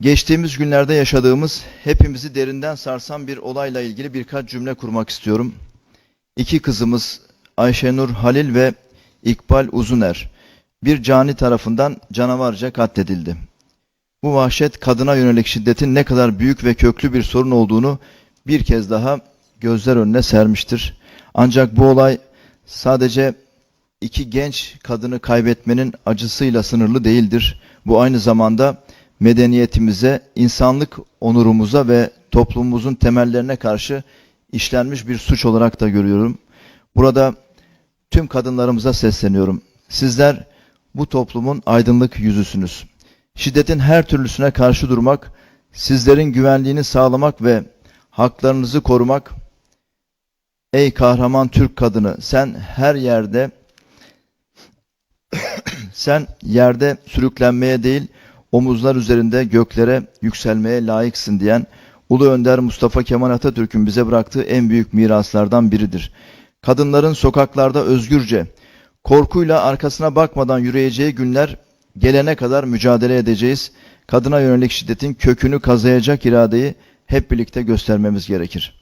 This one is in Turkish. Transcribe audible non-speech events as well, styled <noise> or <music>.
Geçtiğimiz günlerde yaşadığımız hepimizi derinden sarsan bir olayla ilgili birkaç cümle kurmak istiyorum. İki kızımız Ayşenur Halil ve İkbal Uzuner bir cani tarafından canavarca katledildi. Bu vahşet kadına yönelik şiddetin ne kadar büyük ve köklü bir sorun olduğunu bir kez daha gözler önüne sermiştir. Ancak bu olay sadece iki genç kadını kaybetmenin acısıyla sınırlı değildir. Bu aynı zamanda medeniyetimize, insanlık onurumuza ve toplumumuzun temellerine karşı işlenmiş bir suç olarak da görüyorum. Burada tüm kadınlarımıza sesleniyorum. Sizler bu toplumun aydınlık yüzüsünüz. Şiddetin her türlüsüne karşı durmak, sizlerin güvenliğini sağlamak ve haklarınızı korumak. Ey kahraman Türk kadını, sen her yerde <coughs> sen yerde sürüklenmeye değil, omuzlar üzerinde göklere yükselmeye layıksın diyen Ulu Önder Mustafa Kemal Atatürk'ün bize bıraktığı en büyük miraslardan biridir. Kadınların sokaklarda özgürce, korkuyla arkasına bakmadan yürüyeceği günler gelene kadar mücadele edeceğiz. Kadına yönelik şiddetin kökünü kazıyacak iradeyi hep birlikte göstermemiz gerekir.